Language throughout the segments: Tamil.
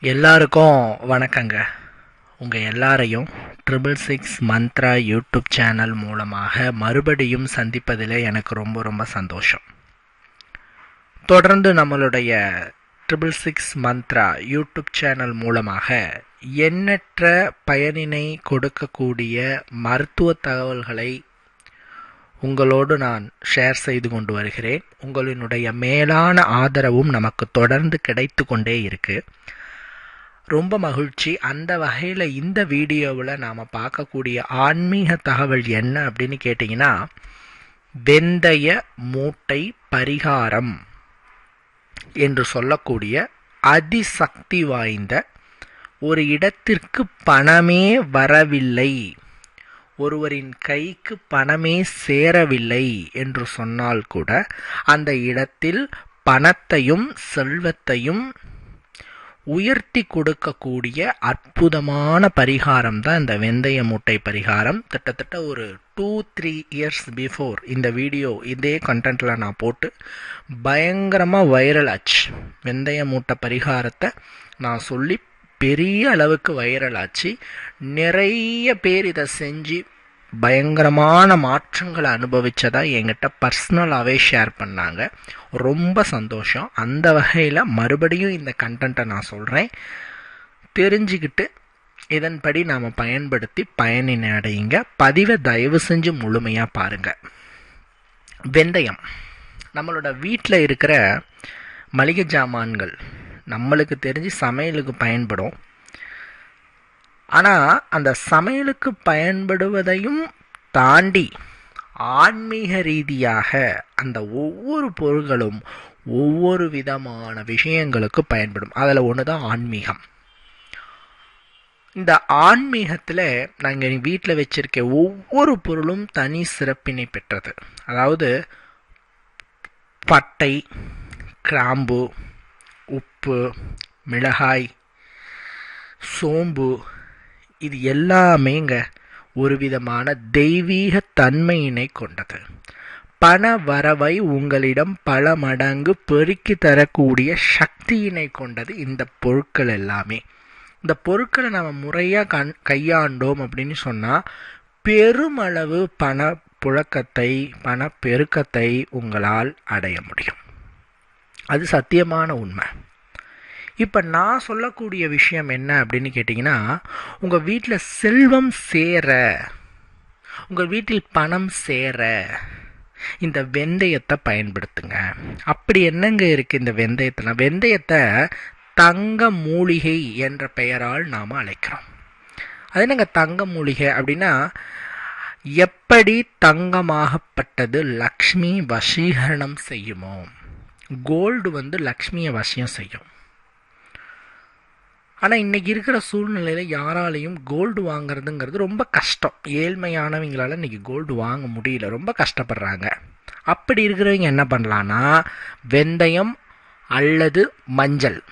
எல்லாருக்கும் வணக்கங்க. உங்கள் எல்லாரையும் triple six Mantra YouTube channel மூலமாக மறுபடியும் சந்திப்பதில் எனக்கு ரொம்ப ரொம்ப சந்தோஷம். தொடர்ந்து நம்மளுடைய triple six Mantra YouTube channel மூலமாக எண்ணற்ற பயனினை கொடுக்கக்கூடிய மருத்துவ தகவல்களை உங்களோடு நான் ஷேர் செய்து கொண்டு வருகிறேன். உங்களினுடைய மேலான ஆதரவும் நமக்கு தொடர்ந்து கிடைத்து கொண்டே இருக்குது ரொம்ப மகிழ்ச்சி. அந்த வகையில் இந்த வீடியோவில் நாம் பார்க்கக்கூடிய ஆன்மீக தகவல் என்ன அப்படின்னு கேட்டிங்கன்னா வெந்தய மூட்டை பரிகாரம் என்று சொல்லக்கூடிய அதிசக்தி வாய்ந்த ஒரு இடத்திற்கு பணமே வரவில்லை. ஒருவரின் கைக்கு பணமே சேரவில்லை என்று சொன்னால் கூட அந்த இடத்தில் பணத்தையும் செல்வத்தையும் உயர்த்தி கொடுக்கக்கூடிய அற்புதமான பரிகாரம் தான் இந்த வெந்தய மூட்டை பரிகாரம். கிட்டத்தட்ட ஒரு டூ த்ரீ இயர்ஸ் பிஃபோர் இந்த வீடியோ இதே கண்டென்ட்டில் நான் போட்டு பயங்கரமாக வைரல் ஆச்சு. வெந்தய மூட்டை பரிகாரத்தை நான் சொல்லி பெரிய அளவுக்கு வைரல் ஆச்சு. நிறைய பேர் இதை செஞ்சு பயங்கரமான மாற்றங்களை அனுபவித்ததா என்கிட்ட பர்சனலாகவே ஷேர் பண்ணாங்க. ரொம்ப சந்தோஷம். அந்த வகையில் மறுபடியும் இந்த கண்டென்ட்டை நான் சொல்கிறேன் தெரிஞ்சுக்கிட்டு இதன்படி நாம் பயன்படுத்தி பயனினை அடையுங்க. பதிவை தயவு செஞ்சு முழுமையாக பாருங்கள் வெந்தயம். நம்மளோட வீட்டில் இருக்கிற மளிகை ஜாமான்கள் நம்மளுக்கு தெரிஞ்சு சமையலுக்கு பயன்படும். ஆனால் அந்த சமையலுக்கு பயன்படுவதையும் தாண்டி ஆன்மீக ரீதியாக அந்த ஒவ்வொரு பொருள்களும் ஒவ்வொரு விதமான விஷயங்களுக்கு பயன்படும். அதில் ஒன்று தான் ஆன்மீகம். இந்த ஆன்மீகத்தில் நாங்கள் வீட்டில் வச்சிருக்க ஒவ்வொரு பொருளும் தனி சிறப்பினை பெற்றது. அதாவது பட்டை கிராம்பு உப்பு மிளகாய் சோம்பு இது எல்லாமேங்க ஒரு விதமான தெய்வீக தன்மையினை கொண்டது. பண வரவை உங்களிடம் பல மடங்கு பெருக்கி தரக்கூடிய சக்தியினை கொண்டது இந்த பொருட்கள் எல்லாமே. இந்த பொருட்களை நம்ம முறையாக கண் கையாண்டோம் அப்படின்னு சொன்னால் பெருமளவு பண புழக்கத்தை பண பெருக்கத்தை உங்களால் அடைய முடியும். அது சத்தியமான உண்மை. இப்போ நான் சொல்லக்கூடிய விஷயம் என்ன அப்படின்னு கேட்டிங்கன்னா உங்கள் வீட்டில் செல்வம் சேர உங்கள் வீட்டில் பணம் சேர இந்த வெந்தயத்தை பயன்படுத்துங்க. அப்படி என்னங்க இருக்குது இந்த வெந்தயத்தில் வெந்தயத்தை தங்க மூலிகை என்ற பெயரால் நாம் அழைக்கிறோம். அது என்னங்க தங்க மூலிகை அப்படின்னா எப்படி தங்கமாகப்பட்டது லக்ஷ்மி வசீகரணம் செய்யுமோ கோல்டு வந்து லக்ஷ்மியை வசியம் செய்யும். ஆனால் இன்றைக்கி இருக்கிற சூழ்நிலையில் யாராலையும் கோல்டு வாங்குறதுங்கிறது ரொம்ப கஷ்டம். ஏழ்மையானவங்களால் இன்றைக்கி கோல்டு வாங்க முடியல. ரொம்ப கஷ்டப்படுறாங்க. அப்படி இருக்கிறவங்க என்ன பண்ணலான்னா வெந்தயம் அல்லது மஞ்சள்.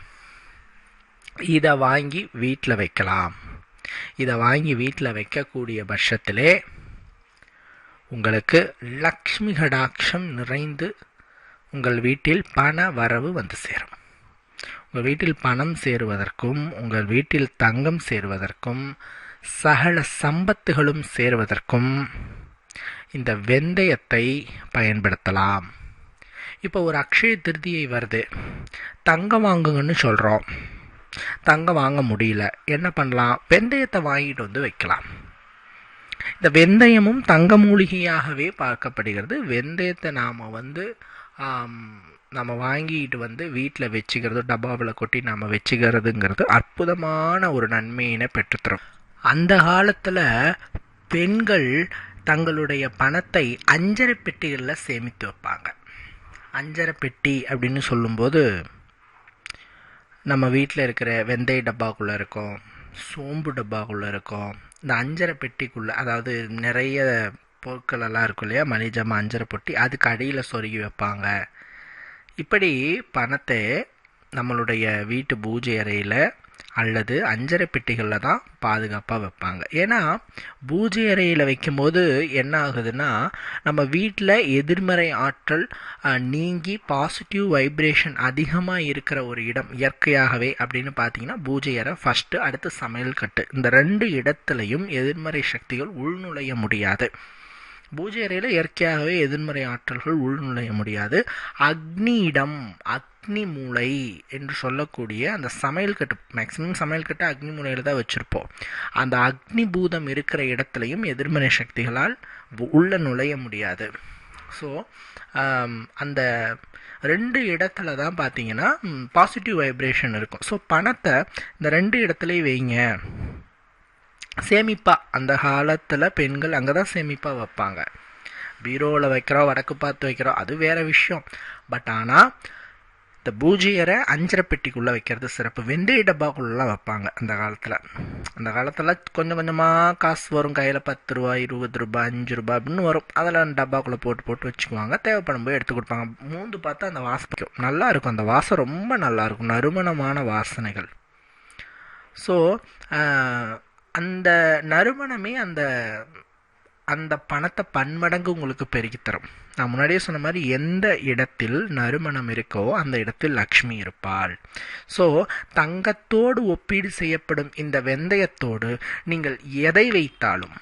இதை வாங்கி வீட்டில் வைக்கலாம். இதை வாங்கி வீட்டில் வைக்கக்கூடிய பட்சத்திலே உங்களுக்கு லக்ஷ்மி கடாட்சம் நிறைந்து உங்கள் வீட்டில் பண வரவு வந்து சேரும். உங்கள் வீட்டில் பணம் சேருவதற்கும் உங்கள் வீட்டில் தங்கம் சேருவதற்கும் சகல சம்பத்துகளும் சேருவதற்கும் இந்த வெந்தயத்தை பயன்படுத்தலாம். இப்போ ஒரு அக்ஷய திருதியை வருது. தங்கம் வாங்குங்கன்னு சொல்கிறோம் தங்கம் வாங்க முடியல. என்ன பண்ணலாம்? வெந்தயத்தை வாங்கிட்டு வந்து வைக்கலாம். இந்த வெந்தயமும் தங்க மூலிகையாகவே பார்க்கப்படுகிறது. வெந்தயத்தை நாம் வந்து நம்ம வாங்கிட்டு வந்து வீட்டில் வச்சுக்கிறது டப்பாவில் கொட்டி நம்ம வச்சுக்கிறதுங்கிறது அற்புதமான ஒரு நன்மையினை பெற்றுத்தரும். அந்த காலத்தில் பெண்கள் தங்களுடைய பணத்தை அஞ்சரை பெட்டிகளில் சேமித்து வைப்பாங்க. அஞ்சரை பெட்டி அப்படின்னு சொல்லும்போது நம்ம வீட்டில் இருக்கிற வெந்தய டப்பாக்குள்ளே இருக்கும் சோம்பு டப்பாக்குள்ளே இருக்கும். இந்த அஞ்சரை பெட்டிக்குள்ளே அதாவது நிறைய பொருட்கள் எல்லாம் இருக்கும் இல்லையா? மளிஜாமா அஞ்சரை பொட்டி அதுக்கு அடியில் சொருகி வைப்பாங்க. இப்படி பணத்தை நம்மளுடைய வீட்டு பூஜை அறையில் அல்லது அஞ்சரை பெட்டிகளில் தான் பாதுகாப்பாக வைப்பாங்க. ஏன்னா பூஜை அறையில் வைக்கும்போது என்ன ஆகுதுன்னா நம்ம வீட்டில் எதிர்மறை ஆற்றல் நீங்கி பாசிட்டிவ் வைப்ரேஷன் அதிகமாக இருக்கிற ஒரு இடம் இயற்கையாகவே அப்படின்னு பார்த்தீங்கன்னா பூஜை அறை ஃபஸ்ட்டு அடுத்து சமையல் கட்டு. இந்த ரெண்டு இடத்துலையும் எதிர்மறை சக்திகள் உள்நுழைய முடியாது. பூஜை அறையில் இயற்கையாகவே எதிர்மறை ஆற்றல்கள் உள்நுழைய முடியாது. அக்னியிடம் அக்னி மூலை என்று சொல்லக்கூடிய அந்த சமையல் கட்டு மேக்ஸிமம் சமையல் கட்டு அக்னி மூலையில் தான் வச்சுருப்போம். அந்த அக்னி பூதம் இருக்கிற இடத்துலையும் எதிர்மறை சக்திகளால் உள்ளே உள்ள நுழைய முடியாது. ஸோ அந்த ரெண்டு இடத்துல தான் பார்த்தீங்கன்னா பாசிட்டிவ் வைப்ரேஷன் இருக்கும். ஸோ பணத்தை இந்த ரெண்டு இடத்துலையும் வைங்க. சேமிப்பா. அந்த காலத்தில் பெண்கள் அங்கே தான் சேமிப்பாக வைப்பாங்க. பீரோவில் வைக்கிறோம் வடக்கு பார்த்து வைக்கிறோம் அது வேற விஷயம். பட் ஆனால் இந்த பூஜையரை அஞ்சரை பெட்டிக்குள்ளே வைக்கிறது சிறப்பு. வெந்தய டப்பாக்குள்ளெலாம் வைப்பாங்க அந்த காலத்தில். அந்த காலத்தில் கொஞ்சம் கொஞ்சமாக காசு வரும். கையில் பத்து ரூபா இருபது ரூபா அஞ்சு ரூபா அப்படின்னு வரும். அதெல்லாம் டப்பாக்குள்ளே போட்டு போட்டு வச்சுக்குவாங்க. தேவைப்படும் போய் எடுத்து கொடுப்பாங்க. மூந்து பார்த்தா அந்த வாசம் நல்லாயிருக்கும் நல்லா இருக்கும். அந்த வாசம் ரொம்ப நல்லாயிருக்கும் நறுமணமான வாசனைகள். ஸோ அந்த நறுமணமே அந்த அந்த பணத்தை பன்மடங்கு உங்களுக்கு பெருகி தரும் நான் முன்னாடியே சொன்ன மாதிரி எந்த இடத்தில் நறுமணம் இருக்கோ அந்த இடத்தில் லக்ஷ்மி இருப்பாள். ஸோ தங்கத்தோடு ஒப்பீடு செய்யப்படும் இந்த வெந்தயத்தோடு நீங்கள் எதை வைத்தாலும்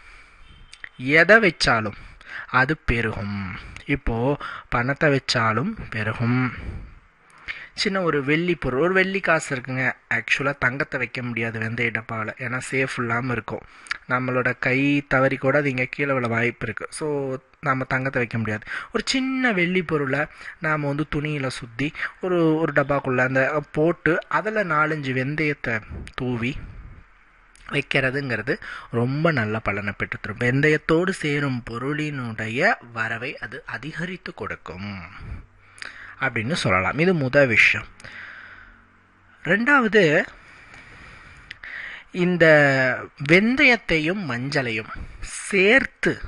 எதை வச்சாலும் அது பெருகும். இப்போது பணத்தை வச்சாலும் பெருகும். சின்ன ஒரு வெள்ளி பொருள். ஒரு வெள்ளி காசு இருக்குங்க. ஆக்சுவலாக தங்கத்தை வைக்க முடியாது வெந்தய டப்பாவில். ஏன்னா சேஃப் இல்லாமல் இருக்கும். நம்மளோட கை தவறி கூட அது இங்கே கீழே விழ வாய்ப்பு இருக்குது ஸோ நம்ம தங்கத்தை வைக்க முடியாது. ஒரு சின்ன வெள்ளி பொருளை நாம் வந்து துணியில் சுற்றி ஒரு ஒரு டப்பாக்குள்ளே அந்த போட்டு அதில் நாலஞ்சு வெந்தயத்தை தூவி வைக்கிறதுங்கிறது ரொம்ப நல்ல பலனை பெற்றுத்தரும். வெந்தயத்தோடு சேரும் பொருளினுடைய வரவை அது அதிகரித்து கொடுக்கும். அப்படின்னு சொல்லலாம். இது முதல் விஷயம். ரெண்டாவது இந்த வெந்தயத்தையும் மஞ்சளையும் சேர்த்து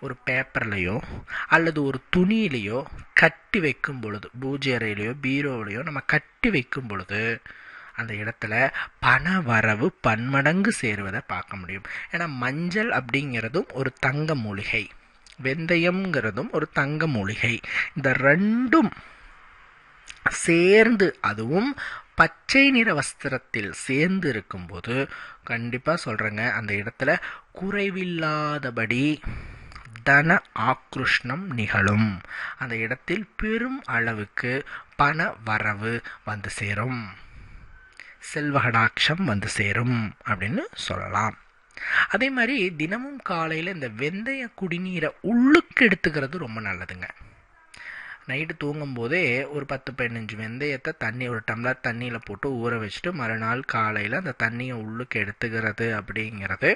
ஒரு பேப்பர்லையோ அல்லது ஒரு துணியிலையோ கட்டி வைக்கும் பொழுது பூஜை அறையிலையோ பீரோவிலையோ நம்ம கட்டி வைக்கும் பொழுது அந்த இடத்துல பண வரவு பன்மடங்கு சேருவதை பார்க்க முடியும். ஏன்னா மஞ்சள் அப்படிங்கிறதும் ஒரு தங்க மூலிகை. வெந்தயம்ங்கிறதும் ஒரு தங்க மூலிகை. இந்த ரெண்டும் சேர்ந்து அதுவும் பச்சை நிற வஸ்திரத்தில் சேர்ந்து இருக்கும்போது கண்டிப்பாக சொல்கிறேங்க அந்த இடத்துல குறைவில்லாதபடி தன ஆக்ருஷ்ணம் நிகழும். அந்த இடத்தில் பெரும் அளவுக்கு பண வரவு வந்து சேரும். செல்வகடாட்சம் வந்து சேரும் அப்படின்னு சொல்லலாம். அதே மாதிரி தினமும் காலையில் இந்த வெந்தய குடிநீரை உள்ளுக்கு எடுத்துக்கிறது ரொம்ப நல்லதுங்க. நைட்டு தூங்கும்போதே ஒரு பத்து பதினஞ்சு வெந்தயத்தை தண்ணி ஒரு டம்ளர் தண்ணியில் போட்டு ஊற வச்சுட்டு மறுநாள் காலையில் அந்த தண்ணியை உள்ளுக்கு எடுத்துக்கிறது அப்படிங்கிறது.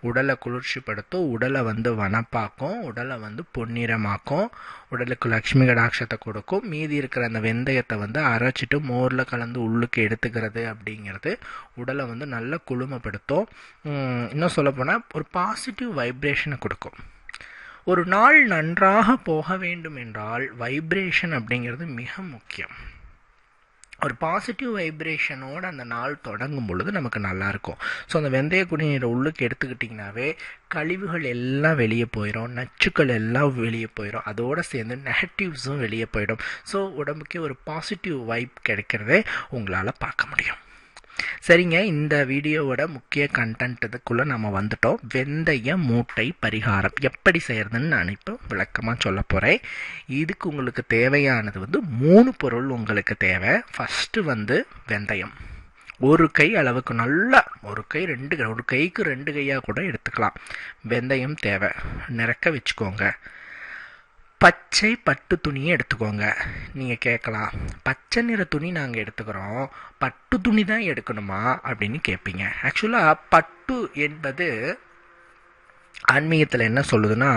உடலை குளிர்ச்சிப்படுத்தும். உடலை வந்து வனப்பாக்கும். உடலை வந்து பொன்னிறமாக்கும். உடலுக்கு லக்ஷ்மி கடாட்சத்தை கொடுக்கும். மீதி இருக்கிற அந்த வெந்தயத்தை வந்து அரைச்சிட்டு மோரில் கலந்து உள்ளுக்கு எடுத்துக்கிறது அப்படிங்கிறது உடலை வந்து நல்லா குளுமைப்படுத்தும். இன்னும் சொல்லப்போனால் ஒரு பாசிட்டிவ் வைப்ரேஷனை கொடுக்கும். ஒரு நாள் நன்றாக போக வேண்டும் என்றால் வைப்ரேஷன் அப்படிங்கிறது மிக முக்கியம். ஒரு பாசிட்டிவ் வைப்ரேஷனோட அந்த நாள் தொடங்கும் பொழுது நமக்கு நல்லாயிருக்கும் ஸோ அந்த வெந்தய குடிநீரை உள்ளுக்கு எடுத்துக்கிட்டிங்கனாவே கழிவுகள் எல்லாம் வெளியே போயிடும் நச்சுக்கள் எல்லாம் வெளியே போயிடும் அதோடு சேர்ந்து நெகட்டிவ்ஸும் வெளியே போயிடும். ஸோ உடம்புக்கே ஒரு பாசிட்டிவ் வைப் கிடைக்கிறதே உங்களால் பார்க்க முடியும். சரிங்க இந்த வீடியோவோட முக்கிய கண்டென்ட் இதுக்குள்ளே நம்ம வந்துட்டோம். வெந்தய மூட்டை பரிகாரம். எப்படி செய்கிறதுன்னு நான் இப்போ விளக்கமாக சொல்ல போகிறேன் இதுக்கு உங்களுக்கு தேவையானது வந்து மூணு பொருள் உங்களுக்கு தேவை. ஃபஸ்ட்டு வந்து வெந்தயம். ஒரு கை அளவுக்கு நல்லா ஒரு கை ரெண்டு கை ஒரு கைக்கு ரெண்டு கையாக கூட எடுத்துக்கலாம். வெந்தயம் தேவை. நிறக்க வச்சுக்கோங்க. பச்சை பட்டு துணியை எடுத்துக்கோங்க. நீங்கள் கேட்கலாம் பச்சை நிற துணி நாங்கள் எடுத்துக்கிறோம் பட்டு துணி தான் எடுக்கணுமா அப்படின்னு கேட்பீங்க. ஆக்சுவலாக பட்டு என்பது ஆன்மீகத்தில் என்ன சொல்லுதுன்னா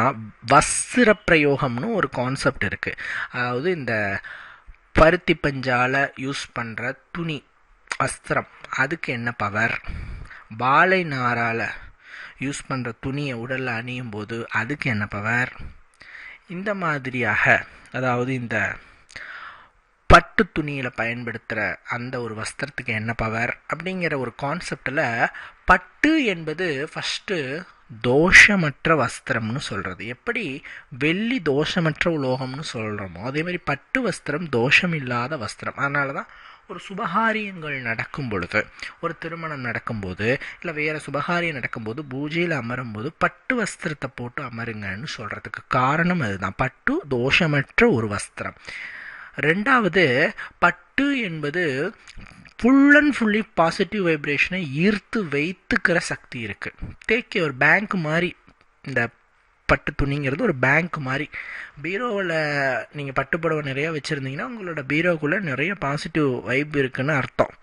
வஸ்திர பிரயோகம்னு ஒரு கான்செப்ட் இருக்குது அதாவது இந்த பருத்தி பஞ்சால் யூஸ் பண்ணுற துணி வஸ்திரம். அதுக்கு என்ன பவர் வாழை நாரால் யூஸ் பண்ணுற துணியை உடலில் அணியும் போது அதுக்கு என்ன பவர் இந்த மாதிரியாக அதாவது இந்த பட்டு துணியில் பயன்படுத்துகிற அந்த ஒரு வஸ்திரத்துக்கு என்ன பவர் அப்படிங்கிற ஒரு கான்செப்டில் பட்டு என்பது ஃபஸ்ட்டு தோஷமற்ற வஸ்திரம்னு சொல்கிறது எப்படி வெள்ளி தோஷமற்ற உலோகம்னு சொல்கிறோமோ அதேமாதிரி பட்டு வஸ்திரம் தோஷம் இல்லாத வஸ்திரம். அதனால தான் ஒரு சுபகாரியங்கள் நடக்கும் பொழுது ஒரு திருமணம் நடக்கும்போது இல்லை வேறு சுபகாரியம் நடக்கும்போது பூஜையில் அமரும்போது பட்டு வஸ்திரத்தை போட்டு அமருங்கன்னு சொல்கிறதுக்கு காரணம் அதுதான். பட்டு தோஷமற்ற ஒரு வஸ்திரம். ரெண்டாவது பட்டு என்பது ஃபுல் அண்ட் ஃபுல்லி பாசிட்டிவ் வைப்ரேஷனை ஈர்த்து வைத்துக்கிற சக்தி இருக்குது தேக்கி ஒரு பேங்க் மாதிரி இந்த பட்டு துணிங்கிறது ஒரு பேங்க் மாதிரி. பீரோவில் நீங்கள் பட்டுப்புடவை நிறையா வச்சுருந்தீங்கன்னா உங்களோட பீரோக்குள்ளே நிறைய பாசிட்டிவ் வைப் இருக்குன்னு அர்த்தம்.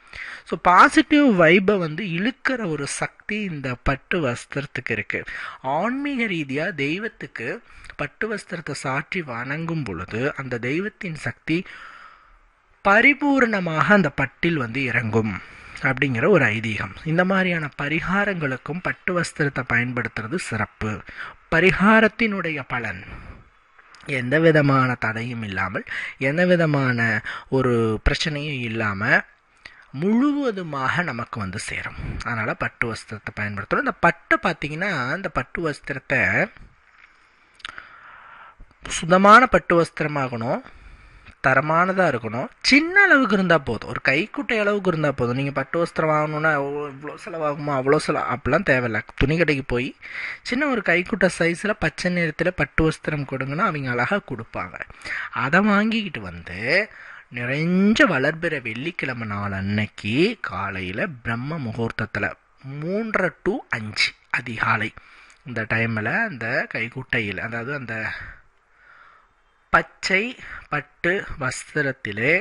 ஸோ பாசிட்டிவ் வைப்பை வந்து இழுக்கிற ஒரு சக்தி இந்த பட்டு வஸ்திரத்துக்கு இருக்குது ஆன்மீக ரீதியாக தெய்வத்துக்கு பட்டு வஸ்திரத்தை சாற்றி வணங்கும் பொழுது அந்த தெய்வத்தின் சக்தி பரிபூர்ணமாக அந்த பட்டில் வந்து இறங்கும் அப்படிங்கிற ஒரு ஐதீகம். இந்த மாதிரியான பரிகாரங்களுக்கும் பட்டு வஸ்திரத்தை பயன்படுத்துறது சிறப்பு. பரிகாரத்தினுடைய பலன். எந்த விதமான தடையும் இல்லாமல் எந்த விதமான ஒரு பிரச்சனையும் இல்லாமல் முழுவதுமாக நமக்கு வந்து சேரும். அதனால் பட்டு வஸ்திரத்தை பயன்படுத்துகிறோம் இந்த பட்டு பார்த்தீங்கன்னா இந்த பட்டு வஸ்திரத்தை சுத்தமான பட்டு வஸ்திரமாகணும். தரமானதாக இருக்கணும். சின்ன அளவுக்கு இருந்தால் போதும். ஒரு கைக்குட்டை அளவுக்கு இருந்தால் போதும். நீங்கள் பட்டு வஸ்திரம் வாங்கணுன்னா இவ்வளோ செலவாகுமா அவ்வளோ செலவு அப்படிலாம் தேவையில்ல துணி கடைக்கு போய் சின்ன ஒரு கைக்குட்டை சைஸில் பச்சை நிறத்தில் பட்டு வஸ்திரம் கொடுங்கன்னா அவங்க அழகாக கொடுப்பாங்க. அதை வாங்கிக்கிட்டு வந்து நிறைஞ்ச வளர்பிற வெள்ளிக்கிழமை நாள் அன்னைக்கு காலையில் பிரம்ம முகூர்த்தத்தில் மூன்றரை டு அஞ்சு அதிகாலை. இந்த டைமில் அந்த கைக்குட்டையில் அதாவது அந்த பச்சை பட்டு வஸ்திரத்திலே.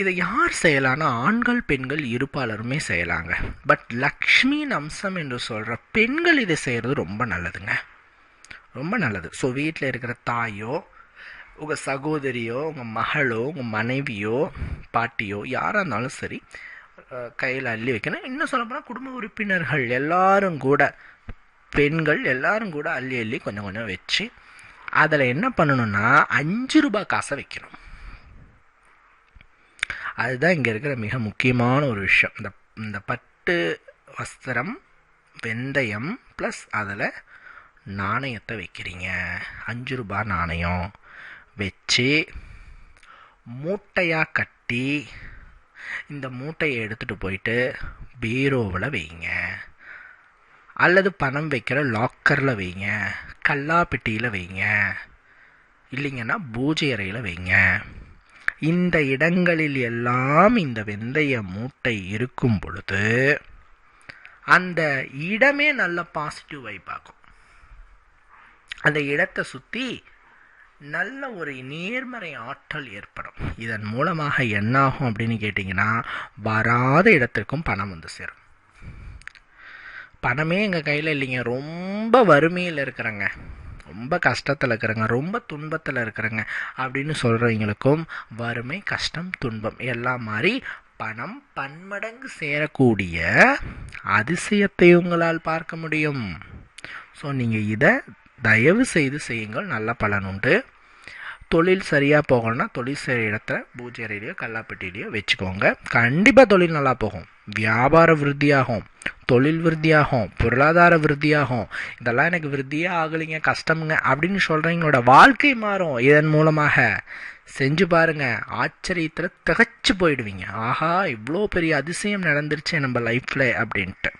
இதை யார் செய்யலான்னா ஆண்கள் பெண்கள் இருப்பாளருமே செய்யலாங்க. பட் லக்ஷ்மியின் அம்சம் என்று சொல்கிற பெண்கள் இதை செய்கிறது ரொம்ப நல்லதுங்க. ரொம்ப நல்லது. ஸோ வீட்டில் இருக்கிற தாயோ உங்கள் சகோதரியோ உங்கள் மகளோ உங்கள் மனைவியோ பாட்டியோ யாராக இருந்தாலும் சரி கையில் அள்ளி வைக்கணும். இன்னும் சொல்லப்போனால் குடும்ப உறுப்பினர்கள் எல்லாரும் கூட பெண்கள் எல்லாரும் கூட அள்ளி அள்ளி கொஞ்சம் கொஞ்சம் வச்சு அதில் என்ன பண்ணணும்னா அஞ்சு ரூபாய் காசை வைக்கணும். அதுதான் இங்கே இருக்கிற மிக முக்கியமான ஒரு விஷயம். இந்த இந்த பட்டு வஸ்திரம் வெந்தயம் ப்ளஸ் அதில் நாணயத்தை வைக்கிறீங்க. அஞ்சு ரூபாய் நாணயம் வச்சு மூட்டையாக கட்டி இந்த மூட்டையை எடுத்துகிட்டு போயிட்டு பீரோவில் வைங்க. அல்லது பணம் வைக்கிற லாக்கரில் வைங்க கல்லாப்பெட்டியில் வைங்க இல்லைங்கன்னா பூஜை அறையில் வைங்க. இந்த இடங்களில் எல்லாம் இந்த வெந்தய மூட்டை இருக்கும் பொழுது அந்த இடமே நல்ல பாசிட்டிவ் வைப் ஆகும். அந்த இடத்தை சுற்றி நல்ல ஒரு நேர்மறை ஆற்றல் ஏற்படும். இதன் மூலமாக என்னாகும் அப்படின்னு கேட்டிங்கன்னா வராத இடத்திற்கும் பணம் வந்து சேரும். பணமே எங்கள் கையில் இல்லைங்க. ரொம்ப வறுமையில் இருக்கிறேங்க. ரொம்ப கஷ்டத்தில் இருக்கிறேங்க. ரொம்ப துன்பத்தில் இருக்கிறேங்க. அப்படின்னு சொல்கிறவங்களுக்கும் வறுமை கஷ்டம் துன்பம் எல்லாம் மாதிரி பணம் பன்மடங்கு சேரக்கூடிய அதிசயத்தை உங்களால் பார்க்க முடியும். ஸோ நீங்கள் இதை தயவு செய்து செய்யுங்கள். நல்ல பலன் உண்டு. தொழில் சரியாக போகணும்னா தொழில் செய்கிற இடத்துல பூஜை அறையிலையோ கல்லாப்பட்டிலையோ வச்சுக்கோங்க. கண்டிப்பாக தொழில் நல்லா போகும். வியாபார விருத்தியாகும் தொழில் விருத்தியாகும் பொருளாதார விருத்தியாகும். இதெல்லாம் எனக்கு விருத்தியே ஆகலைங்க கஷ்டமுங்க அப்படின்னு சொல்கிறவங்களோட வாழ்க்கை மாறும். இதன் மூலமாக செஞ்சு பாருங்க ஆச்சரியத்தில் திகச்சு போயிடுவீங்க. ஆஹா இவ்வளோ பெரிய அதிசயம் நடந்துருச்சு நம்ம லைஃப்பில் அப்படின்ட்டு.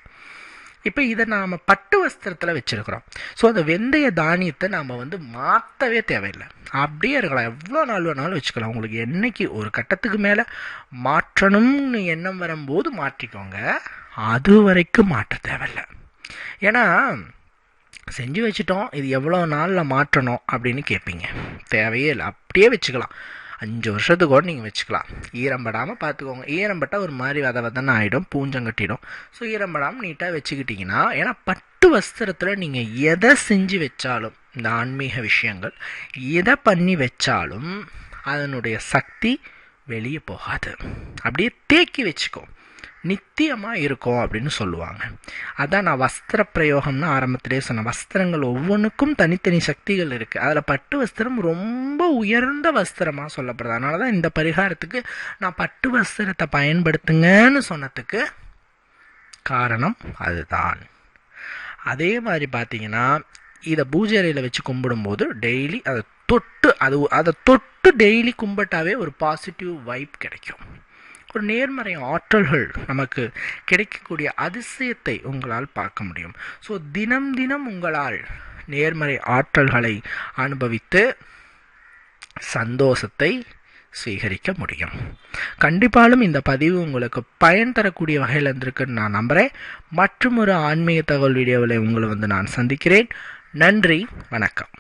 இப்போ இதை நாம் பட்டு வஸ்திரத்தில் வச்சுருக்கிறோம். ஸோ அந்த வெந்தய தானியத்தை நாம் வந்து மாற்றவே தேவையில்லை. அப்படியே இருக்கலாம். எவ்வளோ நாள் வேணாலும் வச்சுக்கலாம். உங்களுக்கு என்னைக்கு ஒரு கட்டத்துக்கு மேலே மாற்றணும்னு எண்ணம் வரும்போது மாற்றிக்கோங்க. அது வரைக்கும் மாற்ற தேவையில்லை. ஏன்னா செஞ்சு வச்சுட்டோம். இது எவ்வளோ நாளில் மாற்றணும் அப்படின்னு கேட்பீங்க. தேவையே இல்லை. அப்படியே வச்சுக்கலாம். அஞ்சு வருஷத்துக்கு கூட நீங்கள் வச்சுக்கலாம். ஈரம்படாமல் பார்த்துக்கோங்க ஈரம்பட்டால் ஒரு மாதிரி வத வதன்னு ஆகிடும் பூஞ்சங்கட்டிடும் ஸோ ஈரம்படாமல் நீட்டாக வச்சுக்கிட்டிங்கன்னா ஏன்னா பட்டு வஸ்திரத்தில் நீங்கள் எதை செஞ்சு வச்சாலும் இந்த ஆன்மீக விஷயங்கள் எதை பண்ணி வச்சாலும் அதனுடைய சக்தி வெளியே போகாது. அப்படியே தேக்கி வச்சுக்கோ. நித்தியமாக இருக்கும் அப்படின்னு சொல்லுவாங்க. அதான் நான் வஸ்திர பிரயோகம்னு ஆரம்பத்திலே சொன்னேன் வஸ்திரங்கள் ஒவ்வொன்றுக்கும் தனித்தனி சக்திகள் இருக்குது அதில் பட்டு வஸ்திரம் ரொம்ப உயர்ந்த வஸ்திரமாக சொல்லப்படுது. அதனால தான் இந்த பரிகாரத்துக்கு நான் பட்டு வஸ்திரத்தை பயன்படுத்துங்கன்னு சொன்னதுக்கு காரணம் அதுதான். அதே மாதிரி பார்த்தீங்கன்னா இதை பூஜை அறையில் வச்சு கும்பிடும்போது டெய்லி அதை தொட்டு அது அதை தொட்டு டெய்லி கும்பிட்டாவே ஒரு பாசிட்டிவ் வைப் கிடைக்கும். ஒரு நேர்மறை ஆற்றல்கள் நமக்கு கிடைக்கக்கூடிய அதிசயத்தை உங்களால் பார்க்க முடியும். ஸோ தினம் தினம் உங்களால் நேர்மறை ஆற்றல்களை அனுபவித்து சந்தோஷத்தை சீகரிக்க முடியும். கண்டிப்பாலும் இந்த பதிவு உங்களுக்கு பயன் தரக்கூடிய வகையில் இருந்திருக்குன்னு நான் நம்புகிறேன் மற்றும் ஒரு ஆன்மீக தகவல் வீடியோவில் உங்களை வந்து நான் சந்திக்கிறேன். நன்றி வணக்கம்.